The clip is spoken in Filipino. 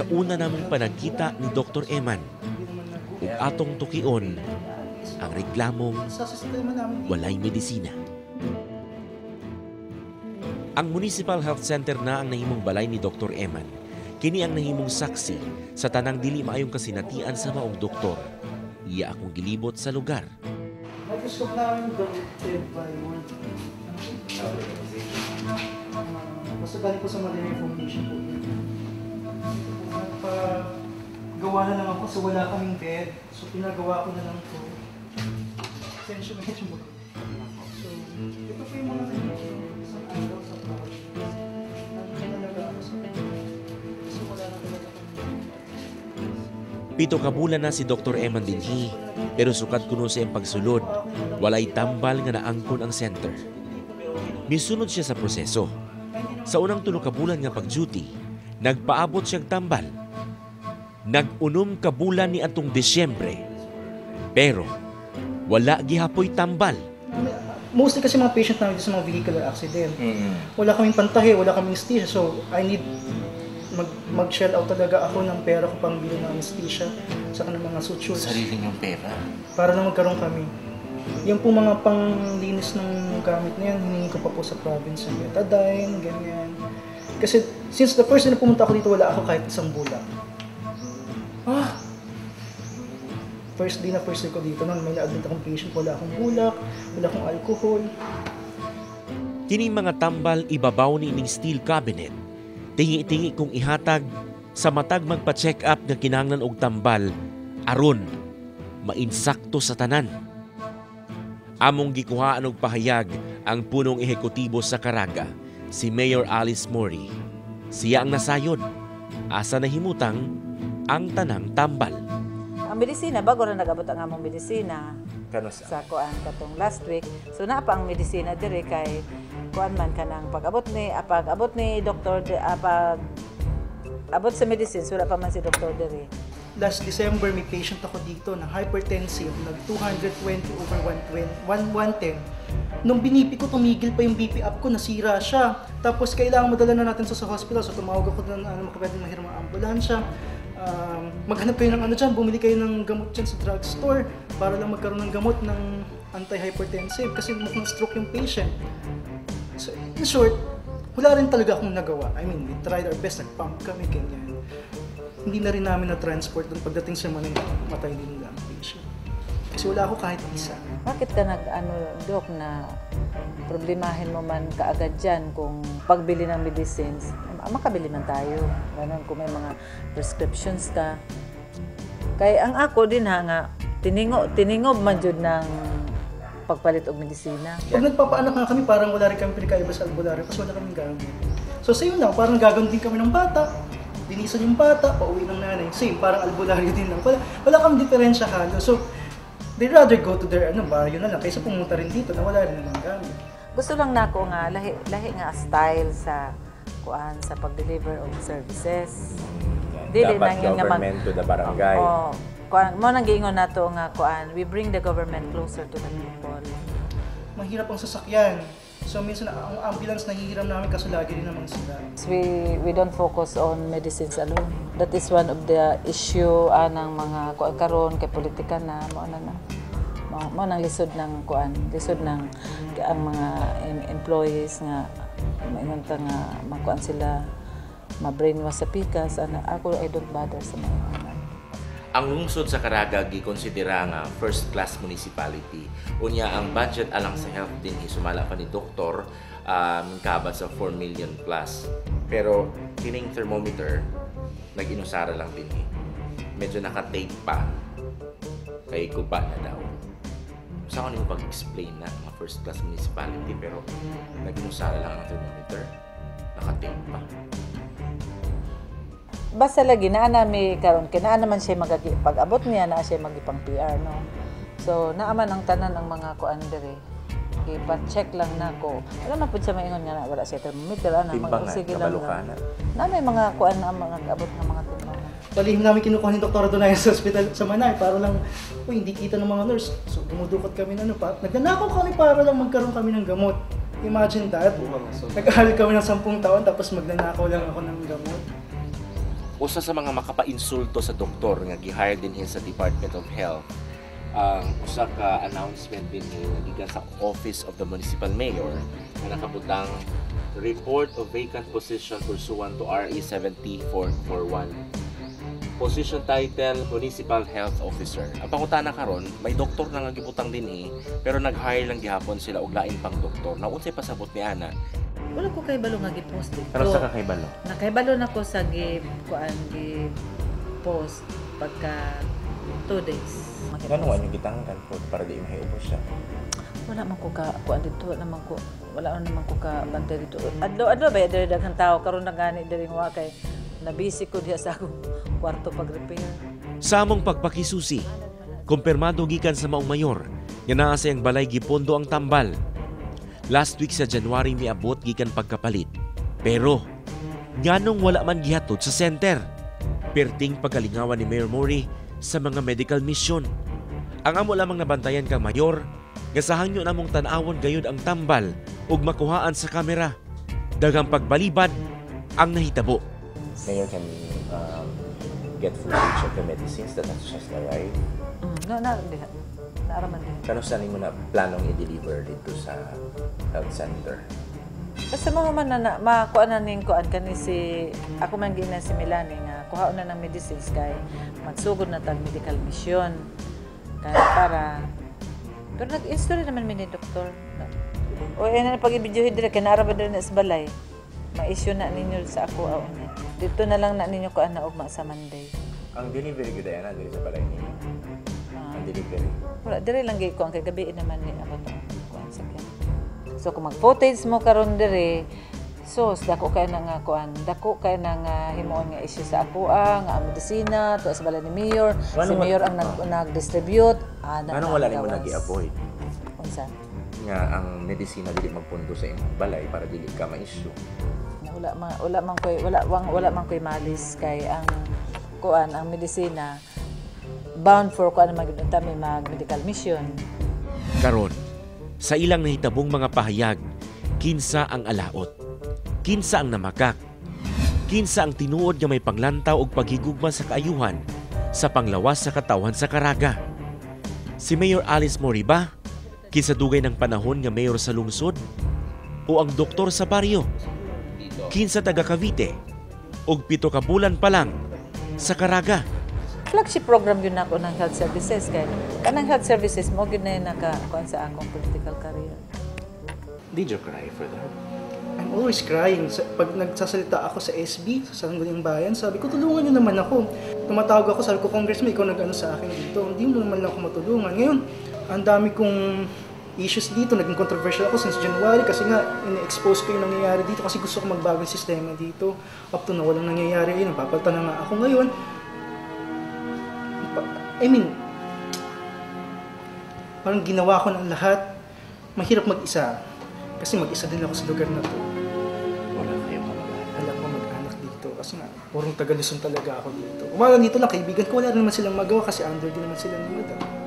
sa una namong panagkita ni Dr. Eman ug atong tukion ang reklamong walay medisina. Ang Municipal Health Center na ang nahimong balay ni Dr. Eman. Kini ang nahimong saksi sa tanang dili maayong kasinatian sa maong doktor. Iya akong gilibot sa lugar. microscope namin donated by World Basta galing sa Malaria Foundation. Nagpagawa na lang ako so wala kaming bed. So pinagawa ko na lang po. Essential medyo mo. So, ito po yung mga araw sa ako sa na kami. Pito ka bulan na si Dr. Eman dinhi, pero sukat kuno sa iyang pagsulod, walay tambal nga naangkon ang center. Misunod siya sa proseso. Sa unang tulo ka bulan nga pag-duty, nagpaabot siyang tambal. Nag-unom ka bulan ni atong Desyembre. Pero wala gihapoy tambal. Mostly kasi mga patient namin sa mga vehicular accident. Wala kaming pantahe, wala kaming anesthesia. So, I need mag, mag-shell out talaga ako ng pera ko pang bili ng anesthesia sa ng mga sutures Sarili niyong pera. para lang magkaroon kami. Yung po mga panglinis ng gamit na yan, hiningi ko pa po sa province ng betadine, ganyan. Kasi since the first day na pumunta ako dito, wala ako kahit isang bulak. First day na first day ko dito, nung may na-admit akong patient, wala akong bulak, wala akong alcohol. Kini mga tambal ibabaw ni ining steel cabinet. Tingi-tingi kong ihatag sa matag magpa-check up nga kinahanglan og tambal aron mainsakto sa tanan. Among gikuhaan og pahayag ang punong ehekutibo sa Caraga, si Mayor Alice Mori. Siya ang nasayod. Asa nahimutang ang tanang tambal. Medisina, bago na nagabot ang among medisina Kano sa? kuan katong last week. So na pa ang medisina dire kay kuan man kanang pag-abot ni ah, pag-abot ni doktor de, ah, abot sa medicines wala pa man si doktor dire. Last December, may patient ako dito na hypertensive, nag 220 over 120, 110. Nung binipi ko, tumigil pa yung BP up ko, nasira siya. Tapos kailangan madala na natin sa, sa hospital. So tumawag ako ng ano, makapwede mahiram ang ambulansya. Um, maghanap kayo ng ano dyan, bumili kayo ng gamot dyan sa drugstore para lang magkaroon ng gamot ng anti-hypertensive kasi mukhang stroke yung patient. So, in short, wala rin talaga akong nagawa. I mean, we tried our best, nag-pump kami, ganyan. Hindi na rin namin na-transport doon pagdating sa Manila, matay din ang patient. Kasi wala ako kahit isa. Bakit ka nag ano dok na problemahin mo man kaagad dyan kung pagbili ng medicines, ma- makabili man tayo. Ganun kung may mga prescriptions ka. Kay ang ako din ha nga tiningo tiningob man jud ng pagpalit og medisina. Pag nagpapaanak nga kami, parang wala rin kami pinakaiba sa albularyo kasi wala kaming gamit. So same lang, parang gagawin din kami ng bata. Linisan yung bata, pauwi ng nanay. Same, parang albularyo din lang. Wala, wala kami diferensya halo. So, they rather go to their ano, baryo na lang kaysa pumunta rin dito na wala rin namang gamit. Gusto lang nako nga lahi lahi nga style sa kuan sa pag-deliver of services. Dili Dapat nang yun nga mag- to the barangay. Oo. kuan mo nang giingon nato nga kuan, we bring the government closer to the people. Mahirap ang sasakyan. So minsan ang ambulance nahihiram namin kasi lagi din naman sila. We we don't focus on medicines alone. That is one of the issue ah, ng mga karon kay politika na mo na na. Mo, nang lisod ng kuan, lisod ng ang mga em- employees nga maingon ta nga makuan sila ma-brainwash sa pikas ana ako I don't bother sa mga. Ang lungsod sa Caraga gikonsidera nga first class municipality. Unya ang budget alang sa health din sumala pa ni doktor um, kabat sa 4 million plus. Pero kining thermometer nag-inusara lang din eh. Medyo naka-tape pa. Kay guba na daw. Sa ko nimo pag-explain na nga first class municipality pero nag-inusara lang ang thermometer. Naka-tape pa. Basta lagi naa nami karon kay naa naman siya magagi pag-abot niya naa siya magipang PR no. So naaman ang tanan ang mga kuan diri. Ipa-check lang nako. Wala man pud sa maingon nga na wala siya thermometer ana Timbangan, sige lang. kabalukanan. Na may mga kuan na mga abot ng mga timbangan. Palihim namin kinukuha ni Dr. Donay sa hospital sa Manay para lang, uy, hindi kita ng mga nurse. So, dumudukot kami ng ano pa. Nagnanakaw kami para lang magkaroon kami ng gamot. Imagine that. Nag-aaral kami ng 10 taon tapos magnanakaw lang ako ng gamot. Usa sa mga makapainsulto sa doktor nga gihire din sa Department of Health ang usa ka announcement din ni gikan sa Office of the Municipal Mayor nga nakabutang report of vacant position pursuant to RE 70441 position title Municipal Health Officer. Ang pangutana karon, may doktor na nga gibutang din eh, pero nag-hire lang gihapon sila og lain pang doktor. Na unsay pasabot ni ana? Wala ko kay balo nga gi-post dito. Pero sa kakaibalo. Nakaibalo na ko sa gi kuan gi post pagka two days. Ganun yung gitangkan po para di mahiubos siya. Wala man ko ka kuan dito, wala man ko wala man naman ko ka bantay dito. Adlo adlo ba diri daghang tao karon na gani diri nga wa kay nabisi ko diha sa akong kwarto pag repair. Sa among pagpakisusi, kumpirmado gikan sa maong mayor nga naa sa iyang balay gipondo ang tambal. Last week sa January miabot gikan pagkapalit. Pero nganong wala man gihatod sa center. Perting pagalingawan ni Mayor Mori sa mga medical mission. Ang amo lamang nabantayan kang mayor nga sa hangyo namong tan-awon gayud ang tambal ug makuhaan sa kamera. Daghang pagbalibad ang nahitabo. Mayor can um, get footage of the medicines that has just arrived. Mm, na na Naaraman diha. Kano saan mo na planong i-deliver dito sa health center? Basta mo man na, makuha na ning kuan kani si ako man gina si Milani nga kuha na ng medicines kay magsugod na tag medical mission kay para pero nag-install naman mi ni doktor. O eh na pag i-video dire kay naara ba dire na sa balay. Ma-issue na ninyo sa ako aw niya. Dito na lang na ninyo kuan na ugma sa Monday. Ang delivery ko dahil na dito sa balay ninyo. Ang delivery. wala dire lang gyud kuan kay gabi naman ni ako to. Kuan sa kanya. So kung mag-footage mo karon dire, so dako kay na nga kuan, dako kay na nga himuon nga issue sa ako ah, nga ang medisina to sa balay ni mayor, si Anong- mayor ang nag, nag-distribute. Ah, na- Anong wala nimo gawas. nag-i-avoid? Unsa? Nga ang medisina dili magpundo sa imong balay para dili ka ma-issue. Na wala man wala man koy wala wang wala man koy malis kay ang kuan ang medisina bound for kuan mag may mag medical mission. Karon, sa ilang nahitabong mga pahayag, kinsa ang alaot, kinsa ang namakak, kinsa ang tinuod nga may panglantaw og paghigugma sa kaayuhan sa panglawas sa katawan sa Karaga. Si Mayor Alice Moriba, kinsa dugay ng panahon nga mayor sa lungsod, o ang doktor sa baryo, kinsa taga Cavite, og pito ka bulan pa lang sa Karaga. Flagship program yun ako ng health services kay kanang health services mo gyud na yun naka kuan sa akong political career. Did you cry for that? I'm always crying. Sa, pag nagsasalita ako sa SB, sa Sangguniang Bayan, sabi ko, tulungan niyo naman ako. Tumatawag ako, sabi ko, Congressman, ikaw nag-ano sa akin dito. Hindi mo naman lang ako matulungan. Ngayon, ang dami kong issues dito. Naging controversial ako since January kasi nga, in-expose ko yung nangyayari dito kasi gusto ko magbago yung sistema dito. Up to na walang nangyayari. Ayun, napapalta na nga ako ngayon. I mean, parang ginawa ko ng lahat. Mahirap mag-isa. Kasi mag-isa din ako sa lugar na to. Wala kayong kamag-anak. Wala ko mag-anak dito. Kasi nga, purong taga Luzon talaga ako dito. Umala dito lang, kaibigan ko, wala rin naman silang magawa kasi under din naman sila madam.